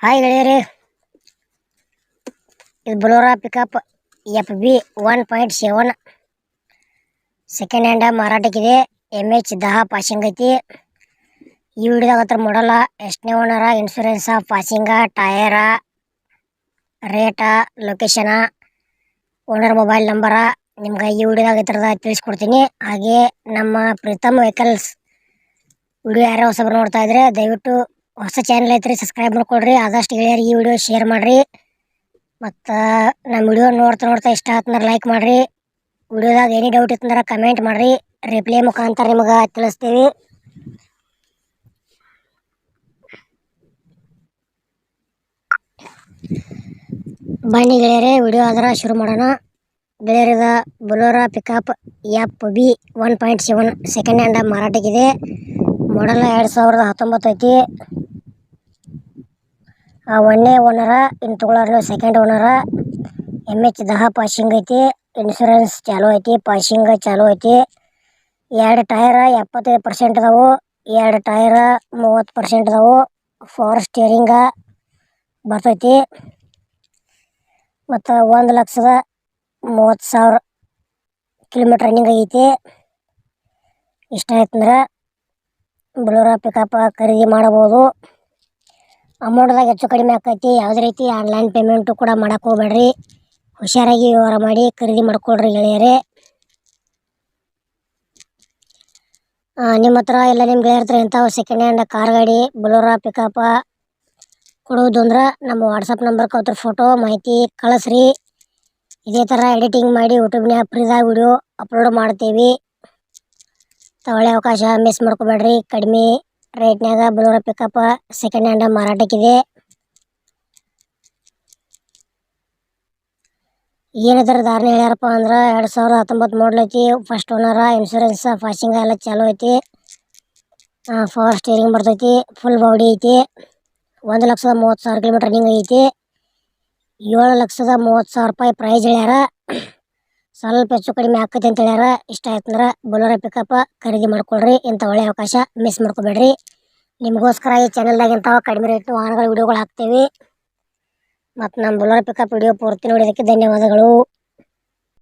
Hi ಗೆಳೆಯರೇ. ಇದು Bolero pickup F B one point seven. Second hand ಮಾರಾಟಕ್ಕಿದೆ. M H ದಹ passing ಐತಿ. ಈ ವಿಡಿಯೋದಾಗ ಹತ್ರ ಮಾಡಲ್ಲ ಎಷ್ಟನೇ owner insurance passing, tyre, rate location owner mobile number ನಿಮ್ಗೆ ಈ ವಿಡಿಯೋದಾಗ ಈ ಥರದ ತಿಳಿಸ್ಕೊಡ್ತೀನಿ. ಹಾಗೆ ನಮ್ಮ ಪ್ರೀತಮ್ ವೆಹಿಕಲ್ಸ್ ವಿಡಿಯೋ ಯಾರೋ ಹೊಸಬ್ರು ನೋಡ್ತಾ ಇದ್ರೆ ದಯವಿಟ್ಟು ಹೊಸ ಚಾನಲ್ ಐತ್ರಿ ಸಬ್ಸ್ಕ್ರೈಬ್ ಮಾಡ್ಕೊಳ್ರಿ ಆದಷ್ಟು ಗೆಳೆಯರಿಗೆ ಈ ವಿಡಿಯೋ ಶೇರ್ ಮಾಡ್ರಿ. ಮತ್ತು ನಮ್ಮ ವಿಡಿಯೋ ನೋಡ್ತಾ ನೋಡ್ತಾ ಇಷ್ಟ ಆತಂದ್ರೆ ಲೈಕ್ ಮಾಡ್ರಿ. ವಿಡಿಯೋದಾಗ ಏನಿ ಡೌಟ್ ಇತ್ತಂದ್ರೆ ಕಮೆಂಟ್ ಮಾಡ್ರಿ. ರಿಪ್ಲೈ ಮುಖಾಂತರ ನಿಮಗೆ ತಿಳಿಸ್ತೀವಿ. ಬನ್ನಿ ಗೆಳೆಯರೇ ವಿಡಿಯೋ ಆದ್ರೆ ಶುರು ಮಾಡೋಣ. ಗೆಳೆಯರದ Bolero pickup F B one point seven second hand ಮಾರಾಟಕ್ಕಿದೆ model ಎರಡು ಸಾವಿರದ ಹತ್ತೊಂಬತ್ತು ಐತಿ. ಒನ್ನೇ ಓನರ, ಇನ್ನು ತೊಗೊಳೋರು ಸೆಕೆಂಡ್ ಓನರ ಎಂ ಎಚ್ ದಹ ಪಾಶಿಂಗ್ ಐತಿ ಇನ್ಶೂರೆನ್ಸ್ ಚಾಲೂ ಐತಿ, ಪಾಶಿಂಗ್ ಚಾಲೂ ಐತಿ. ಎರಡು ಟೈರ್ ಎಪ್ಪತ್ತೈದು ಪರ್ಸೆಂಟ್ ಅದಾವು, ಎರಡು ಟಯರ ಮೂವತ್ತು ಪರ್ಸೆಂಟ್ ಅದಾವು ಫೋರ್ ಸ್ಟೇರಿಂಗ ಬರ್ತೈತಿ. ಮತ್ತು ಒಂದು ಲಕ್ಷದ ಮೂವತ್ತು ಸಾವಿರ ಕಿಲೋಮೀಟ್ರ್ ರನ್ನಿಂಗ್ ಆಗೈತಿ. ಇಷ್ಟ ಆಯ್ತಂದ್ರೆ ಬಲೋರಾ ಪಿಕಪ್ ಖರೀದಿ ಮಾಡಬಹುದು ಅಮೌಂಟ್ದಾಗ ಹೆಚ್ಚು ಕಡಿಮೆ ಆಕೈತಿ. ಯಾವುದೇ ರೀತಿ ಆನ್ಲೈನ್ ಪೇಮೆಂಟು ಕೂಡ ಮಾಡಕ್ಕೆ ಹೋಗ್ಬೇಡ್ರಿ. ಹುಷಾರಾಗಿ ವ್ಯವಹಾರ ಮಾಡಿ ಖರೀದಿ ಮಾಡ್ಕೊಳ್ರಿ ಗೆಳೆಯರೇ. ನಿಮ್ಮ ಹತ್ರ ಎಲ್ಲ ನಿಮ್ಮ ಗೆಳೆಯರ ಹತ್ರ ಇಂಥವು ಸೆಕೆಂಡ್ ಹ್ಯಾಂಡ್ ಕಾರ್ ಗಾಡಿ ಬಲೋರ ಪಿಕಪ್ ಕೊಡುವುದು ಅಂದ್ರೆ ನಮ್ಮ ವಾಟ್ಸಪ್ ನಂಬರ್ ಅವ್ರ ಫೋಟೋ ಮಾಹಿತಿ ಕಳಿಸ್ರಿ. ಇದೇ ಥರ ಎಡಿಟಿಂಗ್ ಮಾಡಿ ಯೂಟ್ಯೂಬ್ನ್ಯಾಗ ಫ್ರೀದಾಗ ವಿಡಿಯೋ ಅಪ್ಲೋಡ್ ಮಾಡ್ತೀವಿ. ತಗೊಳ್ಳಿ ಅವಕಾಶ ಮಿಸ್ ಮಾಡ್ಕೋಬೇಡ್ರಿ. ಕಡಿಮೆ ರೇಟ್ನ್ಯಾಗ ಬಲೂರ ಪಿಕಪ್ ಸೆಕೆಂಡ್ ಹ್ಯಾಂಡ್ ಮಾರಾಟಕ್ಕಿದೆ. ಏನಿದ್ರ ಧಾರಣೆ ಹೇಳ್ಯಾರಪ್ಪ ಅಂದ್ರೆ ಎರಡು ಸಾವಿರದ ಹತ್ತೊಂಬತ್ತು ಮಾಡಲ್ ಐತಿ. ಫಸ್ಟ್ ಓನರ ಇನ್ಶೂರೆನ್ಸ್ ಫಾಸ್ಟಿಂಗ್ ಎಲ್ಲ ಚಾಲೂ ಐತಿ. ಫೋರ್ ಸ್ಟೀರಿಂಗ್ ಬರ್ತೈತಿ. ಫುಲ್ ಬಾಡಿ ಐತಿ. ಒಂದು ಲಕ್ಷದ ಮೂವತ್ತು ಸಾವಿರ ಕಿಲೋಮೀಟರ್ ರನ್ನಿಂಗ್ ಐತಿ. ಏಳು ಲಕ್ಷದ ಮೂವತ್ತು ಸಾವಿರ ರೂಪಾಯಿ ಪ್ರೈಸ್ ಹೇಳ್ಯಾರ. ಸ್ವಲ್ಪ ಹೆಚ್ಚು ಕಡಿಮೆ ಆಕೈತಿ ಅಂತ ಹೇಳ್ಯಾರ. ಇಷ್ಟ ಆಯ್ತಂದ್ರೆ ಬೊಲೋರ ಪಿಕಪ್ ಖರೀದಿ ಮಾಡ್ಕೊಳ್ರಿ. ಇಂಥ ಒಳ್ಳೆ ಅವಕಾಶ ಮಿಸ್ ಮಾಡ್ಕೊಬೇಡ್ರಿ. ನಿಮಗೋಸ್ಕರ ಈ ಚಾನಲ್ದಾಗ ಕಡಿಮೆ ರೇಟ್ ವಾಹನಗಳ ವಿಡಿಯೋಗಳು ಹಾಕ್ತೀವಿ. ಮತ್ತು ನಮ್ಮ ಬೊಲೋರಾ ಪಿಕಪ್ ವಿಡಿಯೋ ಪೂರ್ತಿ ನೋಡಿದ್ದಕ್ಕೆ ಧನ್ಯವಾದಗಳು.